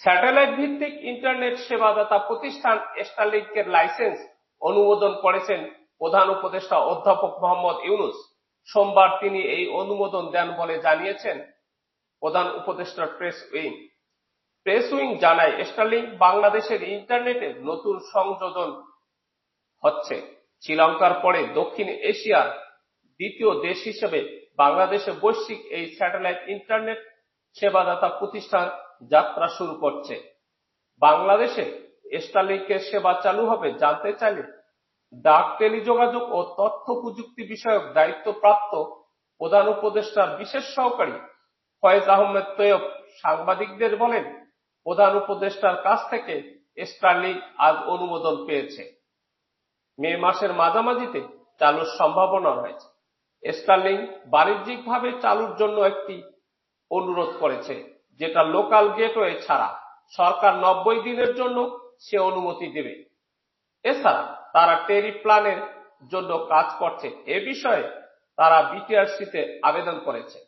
Satellite ভিত্তিক internet সেবাদাতা প্রতিষ্ঠান স্টারলিংকের licence অনুমোদন করেছেন প্রধান উপদেষ্টা অধ্যাপক মোহাম্মদ ইউনুস। সোমবার তিনি এই অনুমোদন দেন বলে জানিয়েছেন প্রধান উপদেষ্টার প্রেস উইং। প্রেস উইং জানায়, স্টারলিংক বাংলাদেশের ইন্টারনেটে নতুন সংযোজন হচ্ছে। শ্রীলঙ্কার পরে দক্ষিণ এশিয়ার দ্বিতীয় দেশ হিসেবে বাংলাদেশে বৈশ্বিক এই স্যাটেলাইট ইন্টারনেট সেবাদাতা প্রতিষ্ঠান যাত্রা শুরু করছে। বাংলাদেশে স্টারলিংকের সেবা চালু হবে জানতে চাইলে ডাক টেলিযোগাযোগ ও তথ্য প্রযুক্তি বিষয়ক দায়িত্বপ্রাপ্ত প্রধান উপদেষ্টার বিশেষ সহকারী ফয়েজ আহমেদ তৈয়ব সাংবাদিকদের বলেন, প্রধান উপদেষ্টার কাছ থেকে স্টারলিংক আজ অনুমোদন পেয়েছে। মে মাসের মাঝামাঝিতে চালুর সম্ভাবনা রয়েছে। স্টারলিংক বাণিজ্যিকভাবে চালুর জন্য একটি অনুরোধ করেছে। যেটা লোকাল গেটওয়ে ছাড়া সরকার নব্বই দিনের জন্য সে অনুমতি দেবে। এছাড়া তারা টেরি প্ল্যানের জন্য কাজ করছে। এ বিষয়ে তারা বিটিআরসিতে আবেদন করেছে।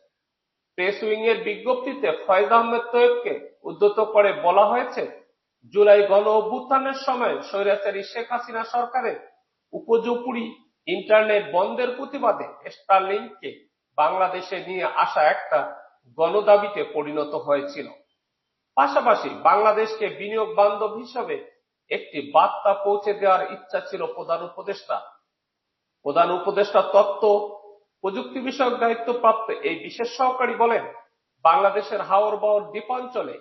প্রেস উইং এর বিজ্ঞপ্তিতে ফয়েজ আহমেদ তৈয়বকে উদ্ধত করে বলা হয়েছে, জুলাই গণ অভ্যুত্থানের সময় স্বৈরাচারী শেখ হাসিনা সরকারের উপযোপুরি ইন্টারনেট বন্ধের প্রতিবাদে স্টারলিংককে বাংলাদেশে নিয়ে আসা একটা গণদাবিতে পরিণত হয়েছিল। পাশাপাশি বাংলাদেশকে বিনিয়োগ বান্ধব হিসাবে একটি বার্তা পৌঁছে দেওয়ার ইচ্ছা ছিল প্রধান উপদেষ্টা। প্রধান উপদেষ্টা তথ্য প্রযুক্তি বিষয়ক দায়িত্বপ্রাপ্ত এই বিশেষ সহকারী বলেন, বাংলাদেশের হাওর বাওর দ্বীপাঞ্চলে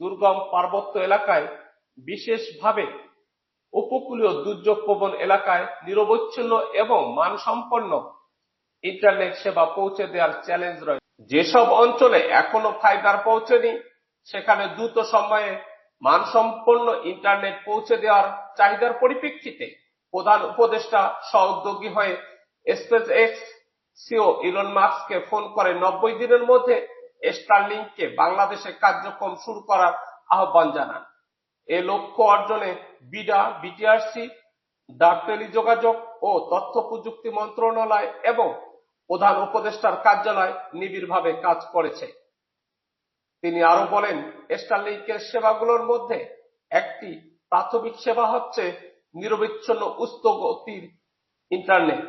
দুর্গম পার্বত্য এলাকায় বিশেষভাবে উপকূলীয় দুর্যোগ প্রবণ এলাকায় নিরবচ্ছিন্ন এবং মানসম্পন্ন ইন্টারনেট সেবা পৌঁছে দেওয়ার চ্যালেঞ্জ রয়েছে। যেসব অঞ্চলে এখনও ফাইবার পৌঁছেনি, সেখানে দ্রুত সময়ে মানসম্পন্ন ইন্টারনেট পৌঁছে দেওয়ার চাহিদার পরিপ্রেক্ষিতে প্রধান উপদেষ্টা সহোদ্যোগী হয়ে স্পেস এক্স সিও ইলন মাস্ককে ফোন করে নব্বই দিনের মধ্যে স্টারলিংককে বাংলাদেশে কার্যক্রম শুরু করার আহ্বান জানান। এ লক্ষ্য অর্জনে বিডা, বিটিআরসি ডাক টেলিযোগাযোগ ও তথ্য প্রযুক্তি মন্ত্রণালয় এবং প্রধান উপদেষ্টার কার্যালয় নিবিড়ভাবে কাজ করেছে। তিনি আরও বলেন স্টারলিংকের সেবাগুলোর মধ্যে একটি প্রাথমিক সেবা হচ্ছে নিরবিচ্ছিন্ন উচ্চ গতির ইন্টারনেট,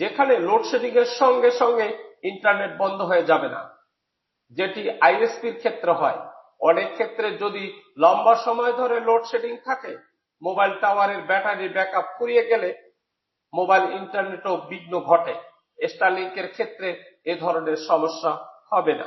যেখানে লোডশেডিং এর সঙ্গে সঙ্গে ইন্টারনেট বন্ধ হয়ে যাবে না, যেটি আইএসপির ক্ষেত্রে হয়। অনেক ক্ষেত্রে যদি লম্বা সময় ধরে লোডশেডিং থাকে, মোবাইল টাওয়ারের ব্যাটারি ব্যাকআপ ফুরিয়ে গেলে মোবাইল ইন্টারনেটও বিঘ্ন ঘটে। স্টারলিংকের ক্ষেত্রে এ ধরনের সমস্যা হবে না।